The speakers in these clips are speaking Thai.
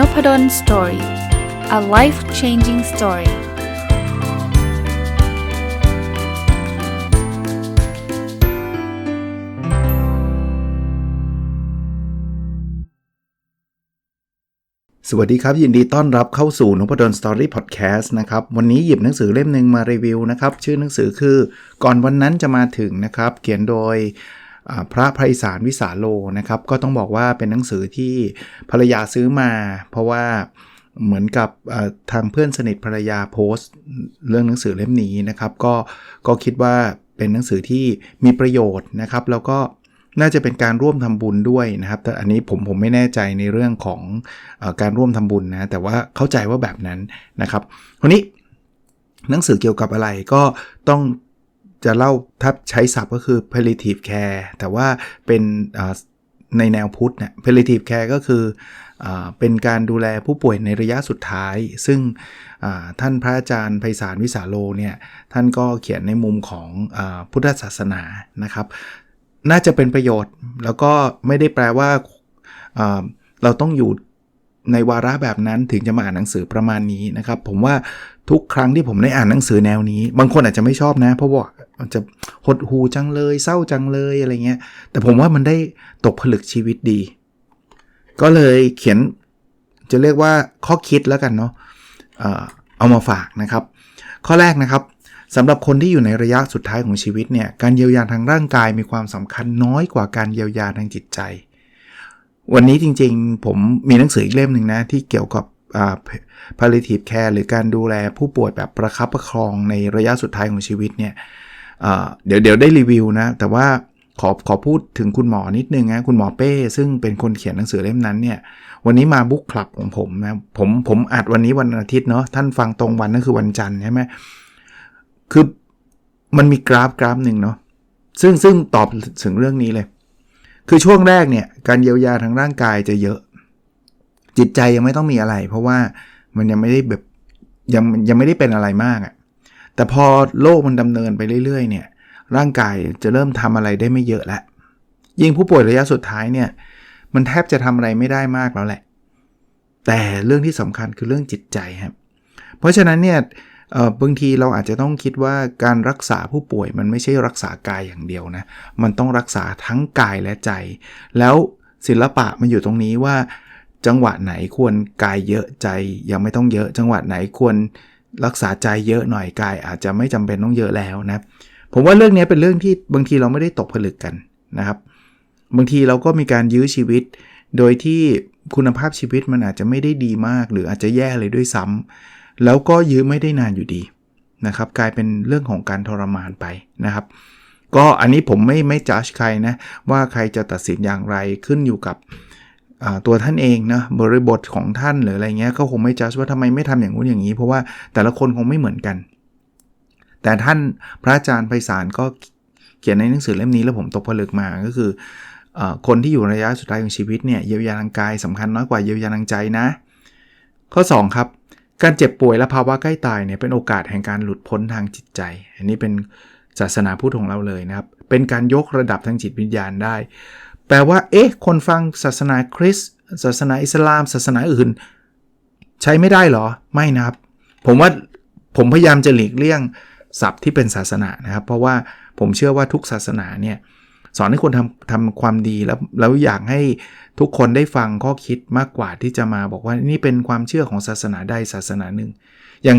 n o p ด d o สตอรี่ a life changing story สวัสดีครับ ยินดีต้อนรับเข้าสู่นพดลสตอรี่พอดแคสต์นะครับ วันนี้หยิบหนังสือเล่มหนึ่งมารีวิวนะครับ ชื่อหนังสือคือก่อนวันนั้นจะมาถึงนะครับ เขียนโดย พระไพศาลวิสาโลนะครับ ก็ต้องบอกว่าเป็นหนังสือที่ภรรยาซื้อมา เพราะว่าเหมือนกับทางเพื่อนสนิทภรรยาโพสต์ เรื่องหนังสือเล่มนี้นะครับ ก็ก็คิดว่าเป็นหนังสือที่มีประโยชน์นะครับ แล้วก็น่าจะเป็นการร่วมทำบุญด้วยนะครับ แต่อันนี้ผมผมไม่แน่ใจในเรื่องของอการร่วมทำบุญนะ แต่ว่าเข้าใจว่าแบบนั้นนะครับคราวนี้หนังสือเกี่ยวกับอะไรก็ต้อง จะเล่าถ้าใช้ศัพท์ก็คือ palliative care แต่ว่าเป็นในแนวพุทธเนี่ย palliative care ก็คืออเป็นการดูแลผู้ป่วยในระยะสุดท้าย ซึ่งท่านพระอาจารย์ไพศาลวิสาโลเนี่ย ท่านก็เขียนในมุมของอพุทธศาสนานะครับ น่าจะเป็นประโยชน์ แล้วก็ไม่ได้แปลว่าเราต้องอยู่ในวาระแบบนั้นถึงจะมาอ่านหนังสือประมาณนี้นะครับ ผมว่าทุกครั้งที่ผมได้อ่านหนังสือแนวนี้ บางคนอาจจะไม่ชอบนะ เพราะว่า มันจะหดหูจังเลย เศร้าจังเลยอะไรเงี้ย แต่ผมว่ามันได้ตกผลึกชีวิตดี ก็เลยเขียนจะเรียกว่าข้อคิดแล้วกันเนาะเอามาฝากนะครับ ข้อแรกนะครับสำหรับคนที่อยู่ในระยะสุดท้ายของชีวิตเนี่ยการเยียวยาทางร่างกายมีความสำคัญน้อยกว่าการเยียวยาทางจิตใจ วันนี้จริงๆ ผมมีหนังสืออีกเล่มหนึ่งนะที่เกี่ยวกับ palliative care หรือการดูแลผู้ป่วยแบบประคับประคองในระยะสุดท้ายของชีวิตเนี่ย เดี๋ยวเดี๋ยวได้รีวิวนะ แต่ว่าขอขอพูดถึงคุณหมอนิดนึงนะคุณหมอเป้ ซึ่งเป็นคนเขียนหนังสือเล่มนั้นเนี่ย วันนี้มาบุ๊กคลับของผมนะผมผมอัดวันนี้วันอาทิตย์เนาะท่านฟังตรงวันนั่นคือวันจันทร์ใช่ไหมคือมันมีกราฟกราฟหนึ่งเนาะซึ่งซึ่งตอบถึงเรื่องนี้เลย คือช่วงแรกเนี่ย การเยียวยาทางร่างกายจะเยอะ จิตใจยังไม่ต้องมีอะไร เพราะว่ามันยังไม่ได้แบบยังยังไม่ได้เป็นอะไรมากอะ่ะ แต่พอโลกมันดำเนินไปเรื่อยๆเนี่ยร่างกายจะเริ่มทำอะไรได้ไม่เยอะแล้วยิ่งผู้ป่วยระยะสุดท้ายเนี่ยมันแทบจะทำอะไรไม่ได้มากแล้วแหละ แต่เรื่องที่สำคัญคือเรื่องจิตใจครับเพราะฉะนั้นเนี่ยบางทีเราอาจจะต้องคิดว่าการรักษาผู้ป่วยมันไม่ใช่รักษากายอย่างเดียวนะ มันต้องรักษาทั้งกายและใจ แล้วศิลปะมันอยู่ตรงนี้ว่า จังหวะไหนควรกายเยอะใจยังไม่ต้องเยอะ จังหวะไหนควร รักษาใจเยอะหน่อยกาย อาจจะไม่จำเป็นต้องเยอะแล้วนะผมว่าเรื่องนี้เป็นเรื่องที่บางทีเราไม่ได้ตกผลึกกันนะครับ บางทีเราก็มีการยื้อชีวิต โดยที่คุณภาพชีวิตมันอาจจะไม่ได้ดีมาก หรืออาจจะแย่เลยด้วยซ้ำแล้วก็ยื้อไม่ได้นานอยู่ดีนะครับ กลายเป็นเรื่องของการทรมานไปนะครับ ก็อันนี้ผมไม่ไม่จัดใครนะว่าใครจะตัดสินอย่างไรขึ้นอยู่กับ ตัวท่านเองนะบริบทของท่านหรืออะไรเงี้ยก็คงไม่จัดว่าทำไมไม่ทำอย่างนู้นอย่างนี้ เพราะว่าแต่ละคนคงไม่เหมือนกัน แต่ท่านพระอาจารย์ไพศาลก็เขียนในหนังสือเล่มนี้แล้วผมตกผลึกมาก็คืออคนที่อยู่ระยะสุดท้ายของชีวิตเนี่ยเยียวยาทางกายสำคัญน้อยกว่าเยียวยาทางใจนะ ข้อ 2 ครับ การเจ็บป่วยและภาวะใกล้ตายเนี่ยเป็นโอกาสแห่งการหลุดพ้นทางจิตใจ อันนี้เป็นศาสนาพุทธของเราเลยนะครับ เป็นการยกระดับทางจิตวิญญาณได้ แปลว่า เอ๊ะ คนฟังศาสนาคริสต์ศาสนาอิสลาม ศาสนาอื่น ใช้ไม่ได้หรอ ไม่นะครับ ผมว่าผมพยายามจะหลีกเลี่ยงศัพท์ที่เป็นศาสนานะครับ เพราะว่าผมเชื่อว่าทุกศาสนาเนี่ยสอนให้คนทำทำความดีแล้วแล้วอยากให้ทุกคนได้ฟังข้อคิดมากกว่าที่จะมาบอกว่านี่เป็นความเชื่อของศาสนาใดศาสนาหนึ่ง อย่าง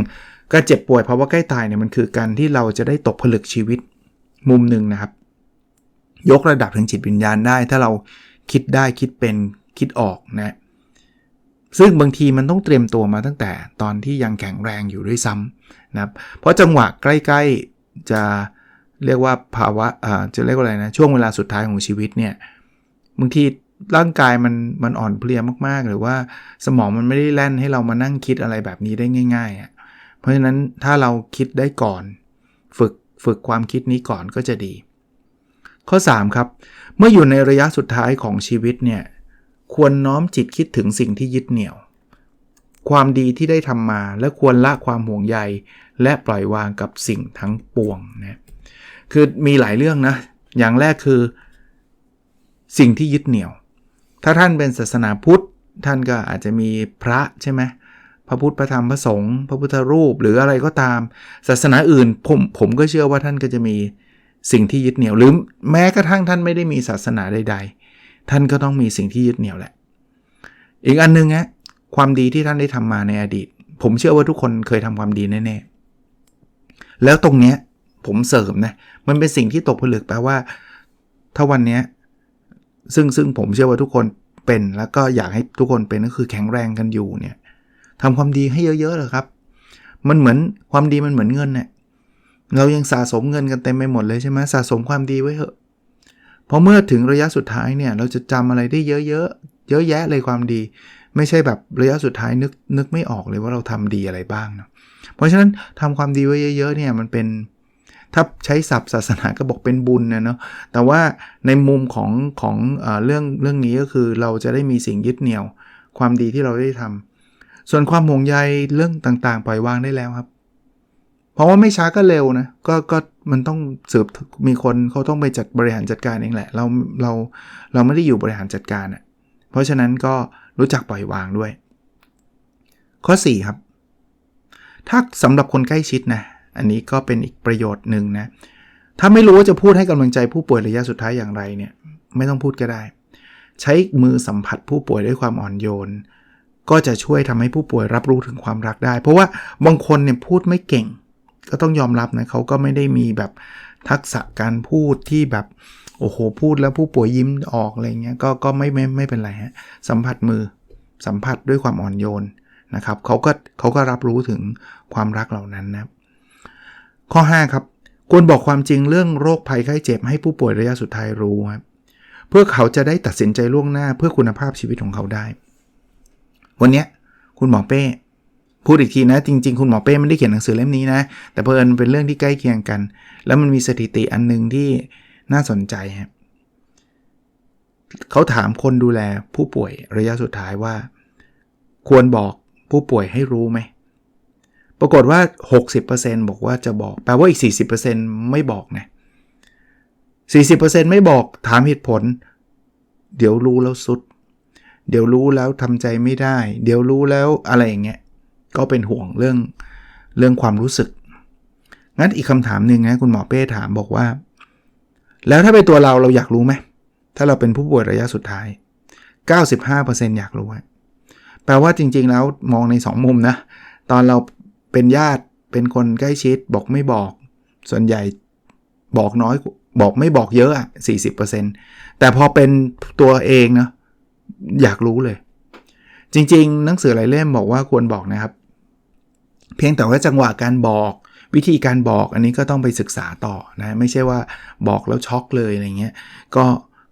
การเจ็บป่วยเพราะว่าใกล้ตายเนี่ยมันคือการที่เราจะได้ตกผลึกชีวิตมุมหนึ่งนะครับ ยกระดับทางจิตวิญญาณได้ ถ้าเราคิดได้คิดเป็นคิดออกนะซึ่งบางทีมันต้องเตรียมตัวมาตั้งแต่ตอนที่ยังแข็งแรงอยู่ด้วยซ้ำนะครับเพราะจังหวะใกล้ๆจะเรียกว่าภาวะจะเรียกว่าอะไรนะช่วงเวลาสุดท้ายของชีวิตเนี่ยบางทีร่างกายมันมันอ่อนเพลียมากๆ หรือว่าสมองมันไม่ได้แล่นให้เรามานั่งคิดอะไรแบบนี้ได้ง่ายๆอะเพราะฉะนั้นถ้าเราคิดได้ก่อน ฝึกฝึกความคิดนี้ก่อนก็จะดี ข้อ3ครับเมื่ออยู่ในระยะสุดท้ายของชีวิตเนี่ยควรน้อมจิตคิดถึงสิ่งที่ยึดเหนี่ยว ความดีที่ได้ทำมาและควรละความห่วงใย และปล่อยวางกับสิ่งทั้งปวงนะคือมีหลายเรื่องนะ อย่างแรกคือ สิ่งที่ยึดเหนี่ยว ถ้าท่านเป็นศาสนาพุทธ ท่านก็อาจจะมีพระใช่ไหมพระพุทธพระธรรมพระสงฆ์พระพุทธรูปหรืออะไรก็ตาม ศาสนาอื่นผมผมก็เชื่อว่าท่านก็จะมี สิ่งที่ยึดเหนี่ยวหรือแม้กระทั่งท่านไม่ได้มีศาสนาใด ๆ ท่านก็ต้องมีสิ่งที่ยึดเหนี่ยวแหละ อีกอันนึงนะความดีที่ท่านได้ทำมาในอดีต ผมเชื่อว่าทุกคนเคยทำความดีแน่ๆแล้วตรงเนี้ยผมเสริมนะมันเป็นสิ่งที่ตกผลึกแปลว่า ถ้าวันเนี้ยซึ่งซึ่งผมเชื่อว่าทุกคนเป็นแล้วก็อยากให้ทุกคนเป็นก็คือแข็งแรงกันอยู่เนี่ยทำความดีให้เยอะๆเลยครับ มันเหมือนความดีมันเหมือนเงินเนี่ย เรายังสะสมเงินกันเต็มไปหมดเลยใช่ไหมสะสมความดีไว้เถอะพอเมื่อถึงระยะสุดท้ายเนี่ยเราจะจำอะไรได้เยอะๆเยอะแยะเลยความดี ไม่ใช่แบบระยะสุดท้ายนึกนึกไม่ออกเลยว่าเราทำดีอะไรบ้างนะเพราะฉะนั้นทำความดีไว้เยอะๆเนี่ยมันเป็นถ้าใช้ศัพท์ศาสนาก็บอกเป็นบุญนะเนาะ แต่ว่าในมุมของของเอเรื่องเรื่องนี้ก็คือเราจะได้มีสิ่งยึดเหนี่ยว ความดีที่เราได้ทำส่วนความห่วงใยเรื่องต่างๆ ปล่อยวางได้แล้วครับ เพราะว่าไม่ช้าก็เร็วนะก็ก็มันต้องสืบมีคนเขาต้องไปจัดบริหารจัดการเองแหละ เราเราเราไม่ได้อยู่บริหารจัดการอะ่ะเพราะฉะนั้นก็รู้จักปล่อยวางด้วย ข้อ 4 ครับ ถ้าสำหรับคนใกล้ชิดนะ อันนี้ก็เป็นอีกประโยชน์หนึ่งนะ ถ้าไม่รู้ว่าจะพูดให้กำลังใจผู้ป่วยระยะสุดท้ายอย่างไรเนี่ย ไม่ต้องพูดก็ได้ ใช้มือสัมผัสผู้ป่วยด้วยความอ่อนโยน ก็จะช่วยทำให้ผู้ป่วยรับรู้ถึงความรักได้ เพราะว่าบางคนเนี่ยพูดไม่เก่ง ก็ต้องยอมรับนะเขาก็ไม่ได้มีแบบทักษะการพูดที่แบบโอ้โหพูดแล้วผู้ป่วยยิ้มออกอะไรเงี้ยก็ก็ไม่ไม่ไม่เป็นไรฮะสัมผัสมือสัมผัสด้วยความอ่อนโยนนะครับเขาก็เขาก็รับรู้ถึงความรักเหล่านั้นนะข้อ 5 ครับ ควรบอกความจริงเรื่องโรคภัยไข้เจ็บให้ผู้ป่วยระยะสุดท้ายรู้ครับเพื่อเขาจะได้ตัดสินใจล่วงหน้าเพื่อคุณภาพชีวิตของเขาได้ วันนี้คุณหมอเป้ พูดอีกทีนะ จริง ๆ คุณหมอเป้ไม่ได้เขียนหนังสือเล่มนี้นะ แต่เพอิญเป็นเรื่องที่ใกล้เคียงกัน แล้วมันมีสถิติอันนึงที่น่าสนใจครับเขาถามคนดูแลผู้ป่วยระยะสุดท้ายว่า ควรบอกผู้ป่วยให้รู้ไหม ปรากฏว่า 60%บอกว่าจะบอก แปลว่าอีก 40%ไม่บอกนะ40%ไม่บอกถามเหตุผล เดี๋ยวรู้แล้วสุด เดี๋ยวรู้แล้วทำใจไม่ได้ เดี๋ยวรู้แล้วอะไรอย่างเงี้ย ก็เป็นห่วงเรื่องเรื่องความรู้สึก งั้นอีกคำถามหนึ่งนะคุณหมอเป้ถามบอกว่า แล้วถ้าเป็นตัวเราเราอยากรู้ไหม ถ้าเราเป็นผู้ป่วยระยะสุดท้าย 95%อยากรู้แปลว่าจริง ๆ แล้วมองใน 2 มุมนะ ตอนเราเป็นญาติเป็นคนใกล้ชิดบอกไม่บอก ส่วนใหญ่บอกน้อยบอกไม่บอกเยอะอะ40%แต่พอเป็นตัวเองเนาะอยากรู้เลย จริง ๆ หนังสือหลายเล่มบอกว่าควรบอกนะครับ พียงแต่ว่าจังหวะการบอกวิธีการบอกอันนี้ก็ต้องไปศึกษาต่อนะไม่ใช่ว่าบอกแล้วช็อกเลยอะไรเงี้ยก็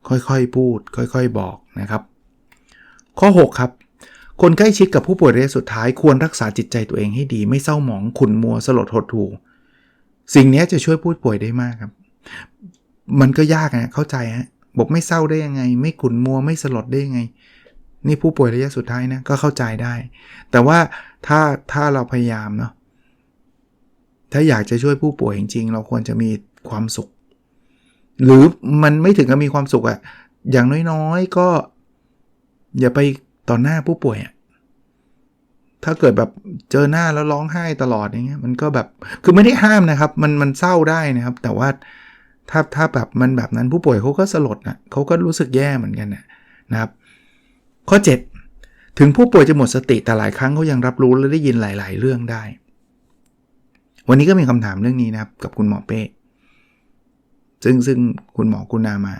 ค่อยๆพูด ค่อยๆบอกนะครับ ข้อ 6 ครับ คนใกล้ชิดกับผู้ป่วยระยะสุดท้ายควรรักษาจิตใจตัวเองให้ดี ไม่เศร้าหมองขุนมัวสลดหดหู่สิ่งนี้จะช่วยผู้ป่วยได้มากครับ มันก็ยากนะเข้าใจฮะบอกไม่เศร้าได้ยังไง ไม่ขุนมัวไม่สลดได้ยังไง นี่ผู้ป่วยระยะสุดท้ายนะก็เข้าใจได้ แต่ว่า ถ้าถ้าเราพยายามเนาะถ้าอยากจะช่วยผู้ป่วยจริงๆ เราควรจะมีความสุข หรือมันไม่ถึงกับมีความสุขอะอย่างน้อยๆก็ อย่าไปต่อหน้าผู้ป่วยอะถ้าเกิดแบบเจอหน้าแล้วร้องไห้ตลอดอย่างเงี้ยมันก็แบบคือไม่ได้ห้ามนะครับ มันมันเศร้าได้นะครับ แต่ว่าถ้าถ้าแบบมันแบบนั้นผู้ป่วยเขาก็สลดนะเขาก็รู้สึกแย่เหมือนกันนะครับ ข้อ 7 ถึงผู้ป่วยจะหมดสติแต่หลายครั้งเขายังรับรู้และได้ยินหลาย ๆ เรื่องได้ วันนี้ก็มีคำถามเรื่องนี้นะครับ กับคุณหมอเป้ซึ่งซึ่งคุณหมอกุณนามา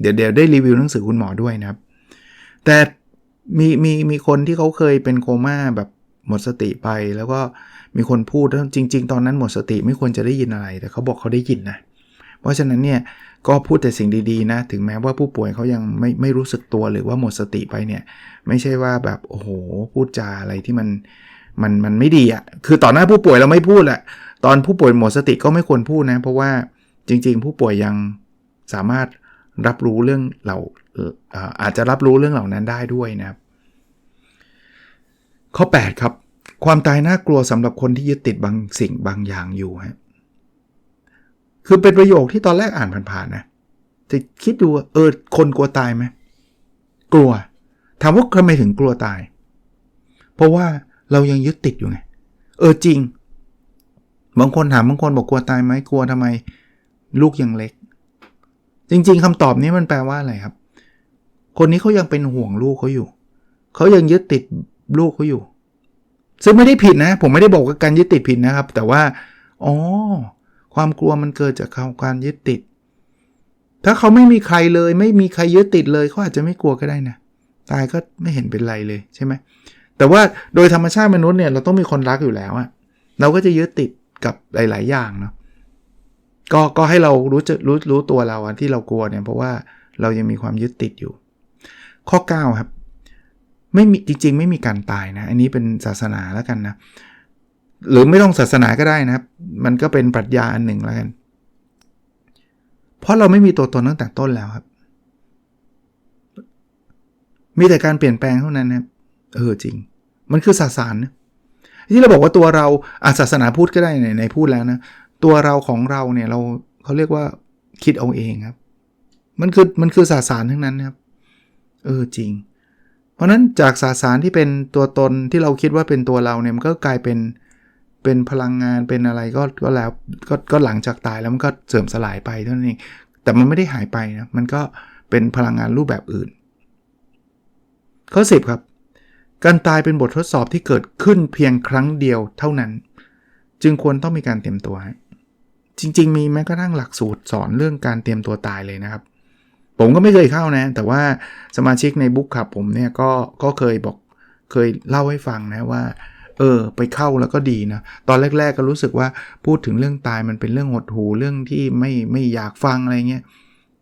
เดี๋ยวเดี๋ยวได้รีวิวหนังสือคุณหมอด้วยนะครับ แต่มีมีมีคนที่เขาเคยเป็นโคม่าแบบหมดสติไป แล้วก็มีคนพูดแล้วจริง ๆ ตอนนั้นหมดสติไม่ควรจะได้ยินอะไร แต่เขาบอกเขาได้ยินนะ เพราะฉะนั้นเนี่ยก็พูดแต่สิ่งดีๆนะ ถึงแม้ว่าผู้ป่วยเขายังไม่ไม่รู้สึกตัวหรือว่าหมดสติไปเนี่ยไม่ใช่ว่าแบบโอ้โหพูดจาอะไรที่มันมันมันไม่ดีอะ่ะคือต่อหน้าผู้ป่วยเราไม่พูดแหละตอนผู้ป่วยหมดสติก็ไม่ควรพูดนะ เพราะว่าจริง ๆ ผู้ป่วยยังสามารถรับรู้เรื่องเหล่าอาจจะรับรู้เรื่องเหล่านั้นได้ด้วยนะครับ ข้อ 8 ครับ ความตายน่ากลัวสำหรับคนที่ยึดติดบางสิ่งบางอย่างอยู่ฮะ คือเป็นประโยคที่ตอนแรกอ่านผ่านๆนะจะคิดดูเออคนกลัวตายไหมกลัวถามว่าทำไมถึงกลัวตาย เพราะว่าเรายังยึดติดอยู่ไง เออจริง บางคนถามบางคนบอกกลัวตายไหมกลัวทำไม ลูกยังเล็ก จริง ๆคำตอบนี้มันแปลว่าอะไรครับ คนนี้เขายังเป็นห่วงลูกเขาอยู่ เขายังยึดติดลูกเขาอยู่ ซึ่งไม่ได้ผิดนะ ผมไม่ได้บอกว่าการยึดติดผิดนะครับ แต่ว่า อ๋อ ความกลัวมันเกิดจากการยึดติด ถ้าเขาไม่มีใครเลย ไม่มีใครยึดติดเลยเขาอาจจะไม่กลัวก็ได้นะตายก็ไม่เห็นเป็นไรเลยใช่ไหมแต่ว่าโดยธรรมชาติมนุษย์เนี่ยเราต้องมีคนรักอยู่แล้วอะเราก็จะยึดติดกับหลาย ๆ อย่างเนาะก็ก็ให้เรารู้จะรู้รู้ตัวเราที่เรากลัวเนี่ยเพราะว่าเรายังมีความยึดติดอยู่ ข้อ 9 ครับ ไม่มีจริง ๆ ไม่มีการตายนะ อันนี้เป็นศาสนาแล้วกันนะ หรือไม่ต้องศาสนาก็ได้นะครับ มันก็เป็นปรัชญาอันหนึ่งแล้วกัน เพราะเราไม่มีตัวตนตั้งแต่ต้นแล้วครับ มีแต่การเปลี่ยนแปลงเท่านั้นนะครับเออจริง มันคือศาสนานะที่เราบอกว่าตัวเราอาศาสนาพูดก็ได้ในในพูดแล้วนะ ตัวเราของเราเนี่ยเราเขาเรียกว่าคิดเอาเองครับ มันคือมันคือสสารทั้งนั้นครับ เออจริง เพราะนั้นจากสสารที่เป็นตัวตนที่เราคิดว่าเป็นตัวเราเนี่ยมันก็กลายเป็น เป็นพลังงานเป็นอะไรก็ก็แล้วก็ก็หลังจากตายแล้วมันก็เสื่อมสลายไปเท่านั้นเองแต่มันไม่ได้หายไปนะมันก็เป็นพลังงานรูปแบบอื่น ข้อ 10 ครับ การตายเป็นบททดสอบที่เกิดขึ้นเพียงครั้งเดียวเท่านั้น จึงควรต้องมีการเตรียมตัว จริง ๆ มีแม้กระทั่งหลักสูตรสอนเรื่องการเตรียมตัวตายเลยนะครับ ผมก็ไม่เคยเข้านะ แต่ว่าสมาชิกในบุ๊กขับผมเนี่ยก็ก็เคยบอกเคยเล่าให้ฟังนะว่า เออ ไปเข้าแล้วก็ดีนะ ตอนแรก ๆ ก็รู้สึกว่าพูดถึงเรื่องตายมันเป็นเรื่องหดหูเรื่องที่ไม่ไม่อยากฟังอะไรเงี้ย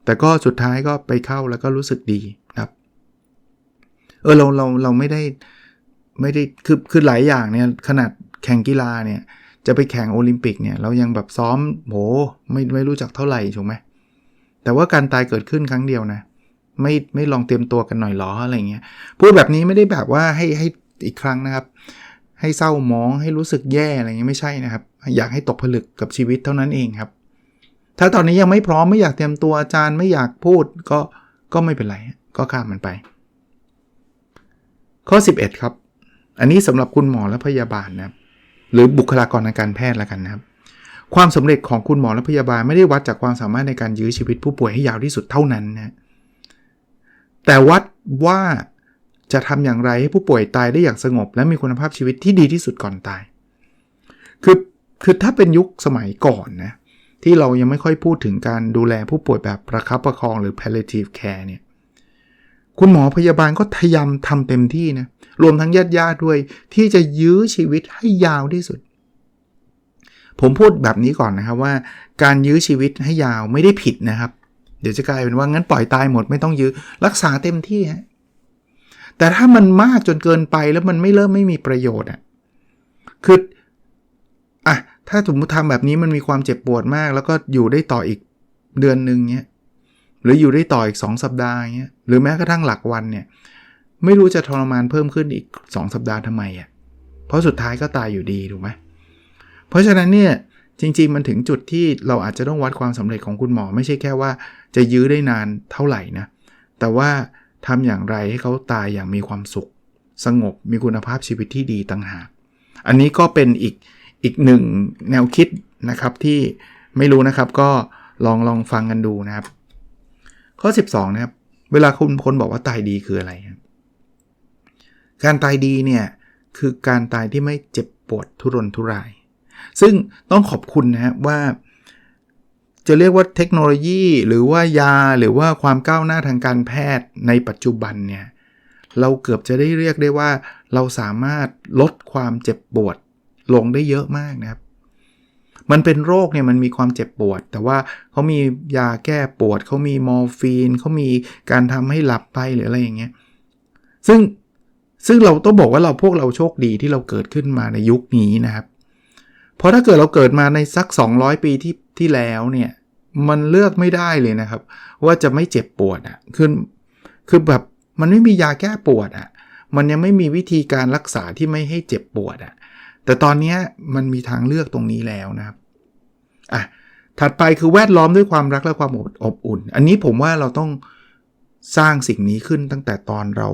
แต่ก็สุดท้ายก็ไปเข้าแล้วก็รู้สึกดีครับ เออเราเราเราไม่ได้ไม่ได้คือคือหลายอย่างเนี่ยขนาดแข่งกีฬาเนี่ยจะไปแข่งโอลิมปิกเนี่ยเรายังแบบซ้อมโหไม่ไม่รู้จักเท่าไหร่ถูกไหมแต่ว่าการตายเกิดขึ้นครั้งเดียวนะไม่ไม่ลองเตรียมตัวกันหน่อยหรออะไรเงี้ยพูดแบบนี้ไม่ได้แบบว่าให้ให้อีกครั้งนะครับ ให้เศร้ามองให้รู้สึกแย่อะไรเงี้ยไม่ใช่นะครับ อยากให้ตกผลึกกับชีวิตเท่านั้นเองครับ ถ้าตอนนี้ยังไม่พร้อมไม่อยากเตรียมตัวอาจารย์ไม่อยากพูดก็ก็ไม่เป็นไร ก็ข้ามมันไป ข้อ 11 ครับ อันนี้สำหรับคุณหมอและพยาบาลนะครับหรือบุคลากรทางการแพทย์แล้วกันนะครับ ความสำเร็จของคุณหมอและพยาบาลไม่ได้วัดจากความสามารถในการยื้อชีวิตผู้ป่วยให้ยาวที่สุดเท่านั้นนะแต่วัดว่า จะทำอย่างไรให้ผู้ป่วยตายได้อย่างสงบ และมีคุณภาพชีวิตที่ดีที่สุดก่อนตาย คือคือถ้าเป็นยุคสมัยก่อนนะที่เรายังไม่ค่อยพูดถึงการดูแลผู้ป่วยแบบประคับประคองหรือ palliative care เนี่ยคุณหมอพยาบาลก็พยายามทำเต็มที่นะรวมทั้งญาติญาติด้วย ที่จะยื้อชีวิตให้ยาวที่สุด ผมพูดแบบนี้ก่อนนะครับว่า การยื้อชีวิตให้ยาวไม่ได้ผิดนะครับ เดี๋ยวจะกลายเป็นว่างั้นปล่อยตายหมดไม่ต้องยื้อรักษาเต็มที่ฮะ แต่ถ้ามันมากจนเกินไปแล้วมันไม่เริ่มไม่มีประโยชน์อะคืออะถ้าสมมติทำแบบนี้มันมีความเจ็บปวดมาก แล้วก็อยู่ได้ต่ออีกเดือนหนึ่งเนี้ยหรืออยู่ได้ต่ออีก 2 สัปดาห์เงี้ยหรือแม้กระทั่งหลักวันเนี่ยไม่รู้จะทรมานเพิ่มขึ้นอีก 2 สัปดาห์ทำไมอะ่ะเพราะสุดท้ายก็ตายอยู่ดีถูกไหมเพราะฉะนั้นเนี่ยจริง ๆ มันถึงจุดที่เราอาจจะต้องวัดความสำเร็จของคุณหมอ ไม่ใช่แค่ว่าจะยื้อได้นานเท่าไหร่นะแต่ว่า ทำอย่างไรให้เขาตายอย่างมีความสุข สงบมีคุณภาพชีวิตที่ดีต่างหาก อันนี้ก็เป็นอีกอีกหนึ่งแนวคิดนะครับที่ไม่รู้นะครับก็ลองลองฟังกันดูนะครับ ข้อ 12 นะครับ เวลาคุณคนบอกว่าตายดีคืออะไรการตายดีเนี่ยคือการตายที่ไม่เจ็บปวดทุรนทุราย ซึ่งต้องขอบคุณนะครับว่า จะเรียกว่าเทคโนโลยีหรือว่ายาหรือว่าความก้าวหน้าทางการแพทย์ในปัจจุบันเนี่ยเราเกือบจะได้เรียกได้ว่า เราสามารถลดความเจ็บปวดลงได้เยอะมากนะครับ มันเป็นโรคเนี่ยมันมีความเจ็บปวด แต่ว่าเขามียาแก้ปวดเขามีมอร์ฟีนเขามีการทำให้หลับไปหรืออะไรอย่างเงี้ยซึ่งซึ่งเราต้องบอกว่าเราพวกเราโชคดีที่เราเกิดขึ้นมาในยุคนี้นะครับ เพราะถ้าเกิดเราเกิดมาในสัก 200 ปีที่ที่แล้วเนี่ย มันเลือกไม่ได้เลยนะครับ ว่าจะไม่เจ็บปวดอะ่ะคือคือแบบมันไม่มียาแก้ปวดอะ่ะมันยังไม่มีวิธีการรักษาที่ไม่ให้เจ็บปวดอะ่ะแต่ตอนนี้มันมีทางเลือกตรงนี้แล้วนะครับอะถัดไปคือแวดล้อมด้วยความรักและความอบอุ่น อันนี้ผมว่าเราต้องสร้างสิ่งนี้ขึ้นตั้งแต่ตอนเรา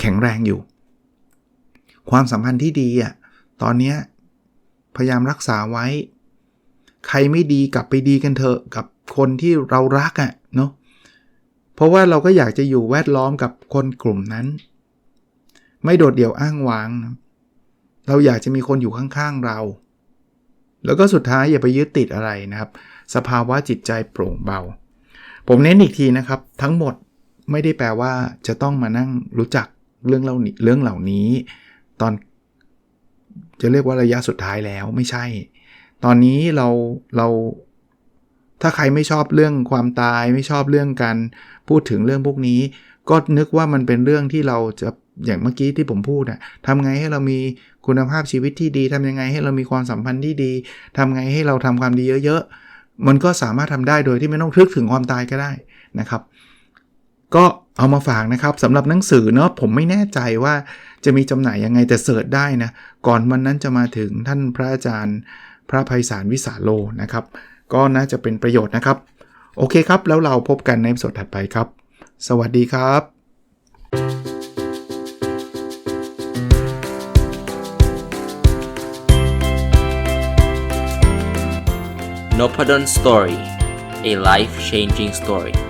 แข็งแรงอยู่ ความสัมพันธ์ที่ดีอะตอนนี้พยายามรักษาไว้ ใครไม่ดีกลับไปดีกันเถอะกับคนที่เรารักอะ่ะเนาะเพราะว่าเราก็อยากจะอยู่แวดล้อมกับคนกลุ่มนั้น ไม่โดดเดี่ยวอ้างว้างนะเราอยากจะมีคนอยู่ข้างๆเรา แล้วก็สุดท้ายอย่าไปยึดติดอะไรนะครับ สภาวะจิตใจโปร่งเบา ผมเน้นอีกทีนะครับ ทั้งหมดไม่ได้แปลว่าจะต้องมานั่งรู้จักเรื่องเล่าเรื่องเหล่านี้ ตอนจะเรียกว่าระยะสุดท้ายแล้วไม่ใช่ ตอนนี้เราเราถ้าใครไม่ชอบเรื่องความตายไม่ชอบเรื่องการพูดถึงเรื่องพวกนี้ ก็นึกว่ามันเป็นเรื่องที่เราจะอย่างเมื่อกี้ที่ผมพูดนะทำไงให้เรามีคุณภาพชีวิตที่ดีทำยังไงให้เรามีความสัมพันธ์ที่ดีทำไงให้เราทำความดีเยอะๆ มันก็สามารถทำได้โดยที่ไม่ต้องทึกถึงความตายก็ได้นะครับ ก็เอามาฝากนะครับสำหรับหนังสือเนาะผมไม่แน่ใจว่าจะมีจำหน่ายยังไงแต่เสิร์ชได้นะก่อนวันนั้นจะมาถึงท่านพระอาจารย์ พระภัยสารวิสาโลนะครับ ก็น่าจะเป็นประโยชน์นะครับ โอเคครับ แล้วเราพบกันในสดถัดไปครับ สวัสดีครับ n o p a d o n Story, a life changing story.